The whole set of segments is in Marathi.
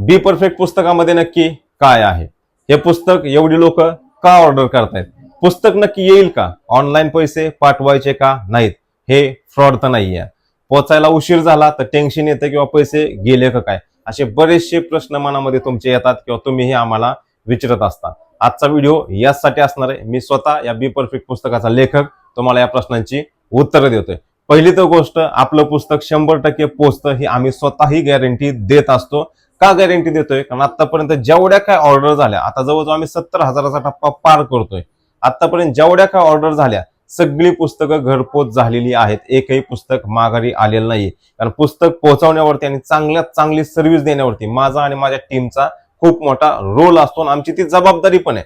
बी परफेक्ट पुस्तकामध्ये नक्की काय आहे? हे पुस्तक एवढी लोक का ऑर्डर करतायत? पुस्तक नक्की येईल का? ऑनलाईन पैसे पाठवायचे का नाहीत? हे फ्रॉड तर नाही आहे पोचायला उशीर झाला तर टेन्शन येतं किंवा पैसे गेले का काय? असे बरेचसे प्रश्न मनामध्ये तुमचे येतात किंवा तुम्हीही आम्हाला विचारत असता. आजचा व्हिडिओ याचसाठी असणार आहे. मी स्वतः या बी परफेक्ट पुस्तकाचा लेखक तुम्हाला या प्रश्नांची उत्तरं देतोय. पहिली तर गोष्ट आपलं पुस्तक शंभर टक्के पोचतं ही आम्ही स्वतःही गॅरंटी देत असतो. का गॅरंटी देतोय? कारण आतापर्यंत जेवढ्या काय ऑर्डर झाल्या आता जवळजवळ आम्ही सत्तर हजाराचा टप्पा पार करतोय. आतापर्यंत जेवढ्या काय ऑर्डर झाल्या सगळी पुस्तकं घरपोच झालेली आहेत. एकही पुस्तक माघारी आलेलं नाही कारण पुस्तक पोहोचवण्यावरती आणि चांगल्यात चांगली सर्व्हिस देण्यावरती माझा आणि माझ्या टीमचा खूप मोठा रोल असतो आणि आमची ती जबाबदारी पण आहे.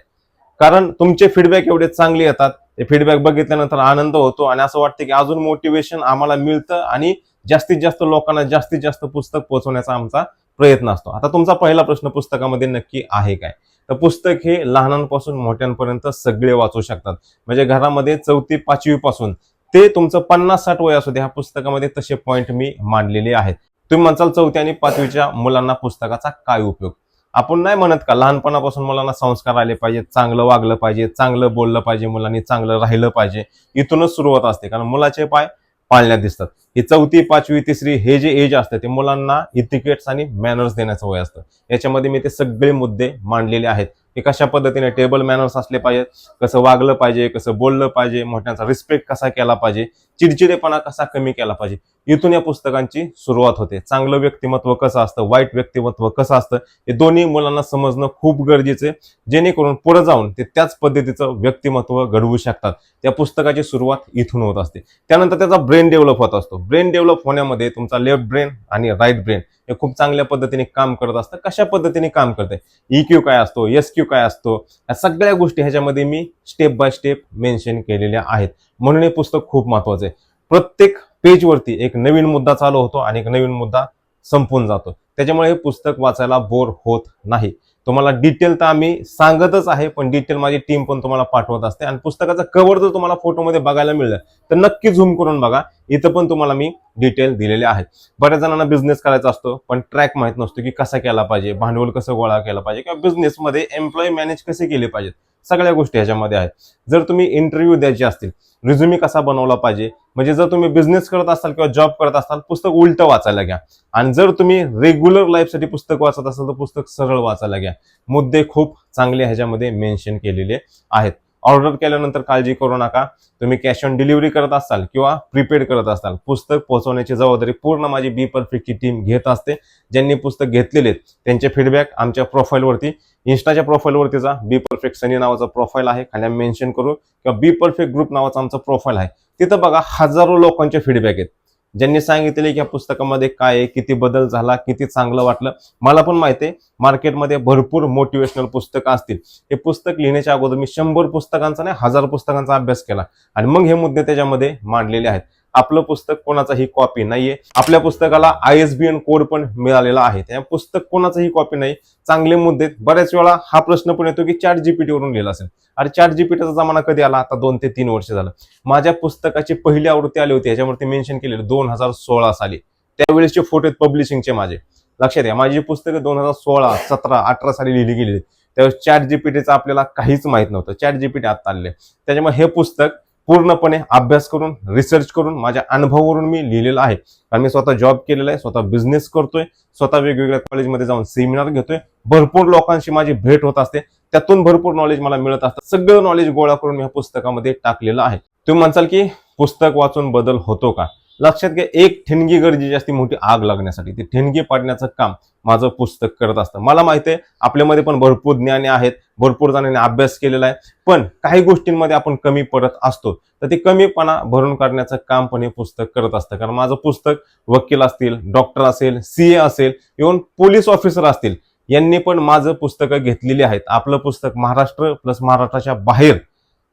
कारण तुमचे फीडबॅक एवढे चांगले येतात ते फीडबॅक बघितल्यानंतर आनंद होतो आणि असं वाटतं की अजून मोटिवेशन आम्हाला मिळतं आणि जास्तीत जास्त लोकांना जास्तीत जास्त पुस्तक पोहोचवण्याचा आमचा प्रयत्न असतो. आता तुमचा पहिला प्रश्न पुस्तकामध्ये नक्की आहे काय? तर पुस्तक हे लहानांपासून मोठ्यांपर्यंत सगळे वाचू शकतात. म्हणजे घरामध्ये चौथी पाचवी पासून ते तुमचं पन्नास साठ वय असू दे ह्या पुस्तकामध्ये तसे पॉइंट मी मांडलेले आहेत. तुम्ही म्हणसाल चौथी आणि पाचवीच्या मुलांना पुस्तकाचा काय उपयोग? आपण नाही म्हणत का लहानपणापासून मुलांना संस्कार आले पाहिजे चांगलं वागलं पाहिजे चांगलं बोललं पाहिजे मुलांनी चांगलं राहिलं पाहिजे इथूनच सुरुवात असते. कारण मुलाचे पाय पाळण्यात दिसतात. ही चौथी पाचवी तिसरी हे जे एज असतं ते मुलांना इथिकेट्स आणि मॅनर्स देण्याचं वय असतं. याच्यामध्ये मी ते सगळे मुद्दे मांडलेले आहेत. की कशा पद्धतीने टेबल मॅनर्स असले पाहिजेत कसं वागलं पाहिजे कसं बोललं पाहिजे मोठ्यांचा रिस्पेक्ट कसा केला पाहिजे चिडचिडेपणा कसा कमी केला पाहिजे? इथून या पुस्तकांची सुरुवात होते. चांगलं व्यक्तिमत्व कसं असतं? वाईट व्यक्तिमत्व कसं असतं? हे दोन्ही मुलांना समजणं खूप गरजेचं आहे. जेणेकरून पुढे जाऊन ते त्याच पद्धतीचं व्यक्तिमत्व घडवू शकतात. त्या पुस्तकाची सुरुवात इथून होत असते. त्यानंतर त्याचा ब्रेन डेव्हलप होत असतो. ब्रेन डेव्हलप होण्यामध्ये तुमचा लेफ्ट ब्रेन आणि राईट ब्रेन हे खूप चांगल्या पद्धतीने काम करत असतं. कशा पद्धतीने काम करते ई क्यू काय असतो? एस क्यू काय असतो? या सगळ्या गोष्टी ह्याच्यामध्ये मी स्टेप बाय स्टेप मेन्शन केलेल्या आहेत. म्हणून हे पुस्तक खूप महत्वाचं आहे. प्रत्येक पेजवरती एक नवीन मुद्दा चालू होतो आणि एक नवीन मुद्दा संपून जातो. त्याच्यामुळे हे पुस्तक वाचायला बोर होत नाही. तुम्हाला डिटेल तर आम्ही सांगतच आहे पण डिटेल माझी टीम पण तुम्हाला पाठवत असते. आणि पुस्तकाचा कव्हर जर तुम्हाला फोटोमध्ये बघायला मिळलं तर नक्की झूम करून बघा. इथं पण तुम्हाला मी डिटेल दिलेले आहेत बऱ्याच जणांना बिझनेस करायचा असतो पण ट्रॅक माहीत नसतो की कसा केला पाहिजे भांडवल कसं गोळा केला पाहिजे किंवा बिझनेसमध्ये एम्प्लॉई मॅनेज कसे केले पाहिजेत सगळ्या गोष्टी ह्याच्यामध्ये आहेत. जर तुम्ही इंटरव्ह्यू द्यायचे असतील रिझ्युमी कसा बनवला पाहिजे म्हणजे जर तुम्ही बिझनेस करत असाल किंवा जॉब करत असाल पुस्तक उलट वाचायला घ्या. आणि जर तुम्ही रेग्युलर लाईफसाठी पुस्तक वाचत असाल तर पुस्तक सरळ वाचायला घ्या. मुद्दे खूप चांगले ह्याच्यामध्ये मेन्शन केलेले आहेत. ऑर्डर केल्यानंतर काळजी करू नका. तुम्ही कॅश ऑन डिलिव्हरी करत असाल किंवा प्रीपेड करत असाल पुस्तक पोहोचवण्याची जबाबदारी पूर्ण माझी बी परफेक्टची टीम घेत असते. ज्यांनी पुस्तक घेतलेले आहेत, त्यांचे फीडबॅक आमच्या प्रोफाईलवरती इन्स्टाच्या प्रोफाईलवरतीचा बी परफेक्ट सनी नावाचा प्रोफाईल आहे. खाली मेन्शन करू. किंवा बी परफेक्ट ग्रुप नावाचा आमचा प्रोफाईल आहे. तिथं बघा हजारो लोकांचे फीडबॅक आहेत. ज्यांनी सांगितले की या पुस्तकामध्ये काय आहे किती बदल झाला किती चांगलं वाटलं मला पण माहिती आहे मार्केटमध्ये भरपूर मोटिवेशनल पुस्तकं असतील. हे पुस्तक लिहिण्याच्या अगोदर मी शंभर पुस्तकांचा नाही हजार पुस्तकांचा अभ्यास केला. आणि मग हे मुद्दे त्याच्यामध्ये मांडलेले आहेत. आपलं पुस्तक कोणाचाही कॉपी नाहीये. आपल्या पुस्तकाला I S B N code पण मिळालेला आहे. त्या पुस्तक कोणाचाही कॉपी नाही. चांगले मुद्दे बऱ्याच वेळा हा प्रश्न पण येतो की चॅट जीपीटी वरून लिहिला असेल. अरे चॅट जीपीटीचा जमाना कधी आला? आता दोन ते तीन वर्ष झालं. माझ्या पुस्तकाची पहिली आवृत्ती आली होती. याच्यावरती मेन्शन केलेलं दोन हजार सोळा साली. त्यावेळेसचे फोटो आहेत पब्लिशिंगचे माझे. लक्षात घ्या. माझी पुस्तकं दोन हजार सोळा सतरा अठरा साली लिहिली गेली त्यावेळेस चॅट जीपीटीचं आपल्याला काहीच माहीत नव्हतं. चॅट जीपीटी आता आलेले त्याच्यामुळे हे पुस्तक पूर्णपणे अभ्यास करून रिसर्च करून माझ्या अनुभवावरून मी लिहिलेलं आहे. कारण मी स्वतः जॉब केलेला आहे स्वतः बिझनेस करतोय स्वतः वेगवेगळ्या कॉलेजमध्ये जाऊन सेमिनार घेतोय. भरपूर लोकांशी माझी भेट होत असते. त्यातून भरपूर नॉलेज मला मिळत असतं. सगळं नॉलेज गोळा करून मी पुस्तकामध्ये टाकलेलं आहे. तुम्ही म्हणसाल की पुस्तक वाचून बदल होतो का? लक्षात घ्या एक ठिणगी गरजेची असते मोठी आग लागण्यासाठी. ती ठिणगी पाडण्याचं काम माझं पुस्तक करत असतं. मला माहिती आहे आपल्यामध्ये पण भरपूर ज्ञाने आहेत भरपूर जणांनी अभ्यास केलेला आहे पण काही गोष्टींमध्ये आपण कमी पडत असतो. तर ते कमीपणा भरून काढण्याचं काम पण हे पुस्तक करत असतं. कारण माझं पुस्तक वकील असतील डॉक्टर असेल सीए असेल इव्हन पोलीस ऑफिसर असतील यांनी पण माझं पुस्तकं घेतलेली आहेत. आपलं पुस्तक महाराष्ट्र प्लस महाराष्ट्राच्या बाहेर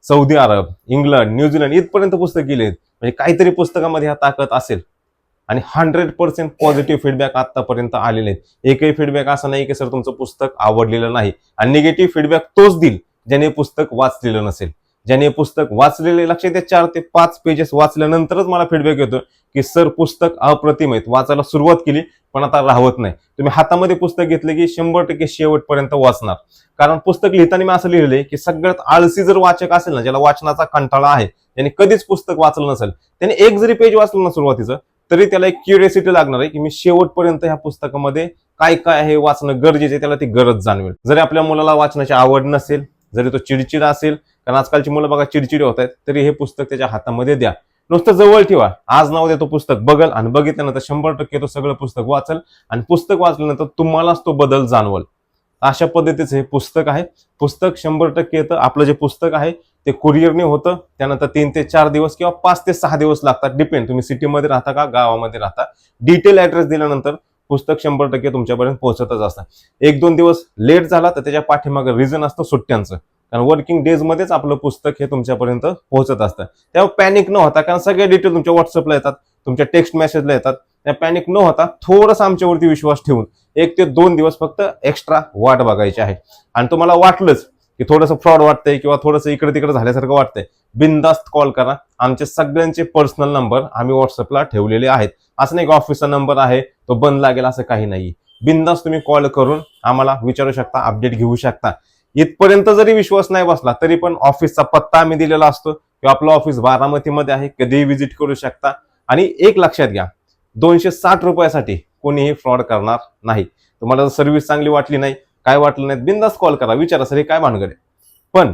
सौदी अरब इंग्लंड न्यूझीलंड इथपर्यंत पुस्तक गेले म्हणजे काहीतरी पुस्तकामध्ये ह्या ताकद असेल. आणि हंड्रेड पर्सेंट पॉझिटिव्ह फीडबॅक आतापर्यंत आलेले आहेत. एकही फीडबॅक असा नाही की सर तुमचं पुस्तक आवडलेलं नाही. आणि निगेटिव्ह फीडबॅक तोच देईल ज्याने पुस्तक वाचलेलं नसेल. ज्याने पुस्तक वाचलेले लक्षात येते चार ते पाच पेजेस वाचल्यानंतरच मला फीडबॅक येतो की सर पुस्तक अप्रतिम आहेत. वाचायला सुरुवात केली पण आता राहत नाही. तुम्ही हातामध्ये पुस्तक घेतले की शंभर टक्के शेवटपर्यंत वाचणार. कारण पुस्तक लिहिताना मी असं लिहिले की सगळ्यात आळसी जर वाचक असेल ना ज्याला वाचनाचा कंटाळा आहे त्याने कधीच पुस्तक वाचलं नसेल त्याने एक जरी पेज वाचलं ना सुरुवातीचं तरी त्याला एक क्युरियोसिटी लागणार आहे की मी शेवटपर्यंत ह्या पुस्तकामध्ये काय काय आहे वाचणं गरजेचं आहे त्याला ती गरज जाणवेल. जरी आपल्या मुलाला वाचण्याची आवड नसेल जरी तो चिडचिड असेल कारण आजकालची मुलं बघा चिडचिडे होत आहेत तरी हे पुस्तक त्याच्या हातामध्ये द्या. नुसतं जवळ ठेवा. आज नाव देतो पुस्तक बघल आणि बघितल्यानंतर शंभर टक्के तो सगळं पुस्तक वाचल आणि पुस्तक वाचल्यानंतर तुम्हालाच तो बदल जाणवल. अशा पद्धतीचं हे पुस्तक आहे. पुस्तक शंभर टक्के येतं. आपलं जे पुस्तक आहे ते कुरिअरने होतं. त्यानंतर तीन ते चार दिवस किंवा पाच ते सहा दिवस लागतात. डिपेंड तुम्ही सिटीमध्ये राहता का गावामध्ये राहता? डिटेल ऍड्रेस दिल्यानंतर पुस्तक शंभर टक्के तुमच्यापर्यंत पोहोचतच असतं. एक दोन दिवस लेट झाला तर त्याच्या पाठीमागे रिझन असतं सुट्ट्यांचं. कारण वर्किंग डेज मध्येच आपलं पुस्तक हे तुमच्यापर्यंत पोहोचत असतं. त्यावर पॅनिक न होता कारण सगळे डिटेल तुमच्या व्हॉट्सअपला येतात तुमच्या टेक्स्ट मेसेजला येतात. त्या पॅनिक न होता थोडंसं आमच्यावरती विश्वास ठेवून एक ते दोन दिवस फक्त एक्स्ट्रा वाट बघायची आहे. आणि तुम्हाला वाटलंच की थोडंसं फ्रॉड वाटतंय किंवा थोडंसं इकडे तिकडे झाल्यासारखं वाटतंय बिनधास्त कॉल करा. आमचे सगळ्यांचे पर्सनल नंबर आम्ही व्हॉट्सअपला ठेवलेले आहेत. असं नाही ऑफिसचा नंबर आहे तो बंद लागेल असं काही नाही. बिनदास्त तुम्ही कॉल करून आम्हाला विचारू शकता अपडेट घेऊ शकता. इथपर्यंत जरी विश्वास नाही बसला तरी पण ऑफिसचा पत्ता आम्ही दिलेला असतो किंवा आपलं ऑफिस बारामतीमध्ये आहे कधीही व्हिजिट करू शकता. आणि एक लक्षात घ्या दोनशे साठ रुपयासाठी कोणीही फ्रॉड करणार नाही. तुम्हाला जर सर्व्हिस चांगली वाटली नाही काय वाटलं नाही बिंदास कॉल करा विचारा सर हे काय भानगड आहे? पण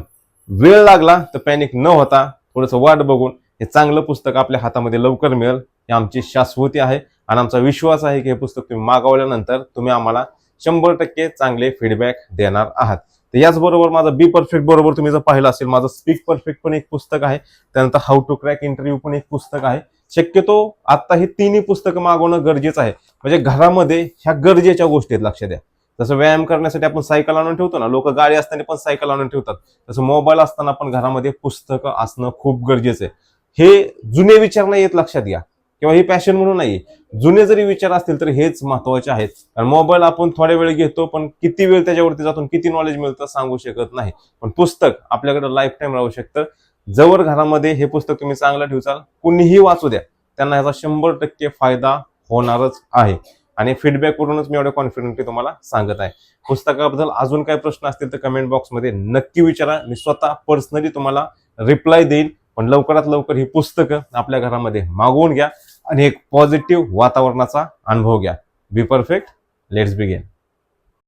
वेळ लागला तर पॅनिक न होता थोडंसं वाट बघून हे चांगलं पुस्तक आपल्या हातामध्ये लवकर मिळेल ही आमची शाश्वती आहे आणि आमचा विश्वास आहे की हे पुस्तक तुम्ही मागवल्यानंतर तुम्ही आम्हाला शंभर टक्के चांगले फीडबॅक देणार आहात. तर याचबरोबर माझं बी परफेक्ट बरोबर तुम्ही जर पाहिलं असेल माझं स्पीक परफेक्ट पण एक पुस्तक आहे त्यानंतर हाऊ टू क्रॅक इंटरव्ह्यू पण एक पुस्तक आहे. शक्यतो आता हे तिन्ही पुस्तकं मागवणं गरजेचं आहे. म्हणजे घरामध्ये ह्या गरजेच्या गोष्टी आहेत लक्षात द्या. जसं व्यायाम करण्यासाठी आपण सायकल आणून ठेवतो ना लोक गाडी असताना पण सायकल आणून ठेवतात. तसं मोबाईल असताना पण घरामध्ये पुस्तकं असणं खूप गरजेचं आहे. हे जुने विचार नाही येत लक्षात घ्या. किंवा हे पॅशन म्हणून नाही जुने जरी विचार असतील तर हेच महत्त्वाचे आहेत. कारण मोबाईल आपण थोड्या वेळ घेतो पण किती वेळ त्याच्यावरती जातो किती नॉलेज मिळतं सांगू शकत नाही. पण पुस्तक आपल्याकडे लाईफ टाईम राहू शकतं. जवळ घरामध्ये हे पुस्तक तुम्ही चांगलं ठेवचाल कुणीही वाचू द्या. त्यांना ह्याचा शंभर टक्के फायदा होणारच आहे. आणि फीडबॅकवरूनच मी एवढ्या कॉन्फिडंटली तुम्हाला सांगत आहे. पुस्तकाबद्दल अजून काही प्रश्न असतील तर कमेंट बॉक्समध्ये नक्की विचारा. मी स्वतः पर्सनली तुम्हाला रिप्लाय देईल पण लवकरात लवकर ही पुस्तकं आपल्या घरामध्ये मागवून घ्या आणि एक पॉझिटिव्ह वातावरणाचा अनुभव घ्या. Be perfect let's began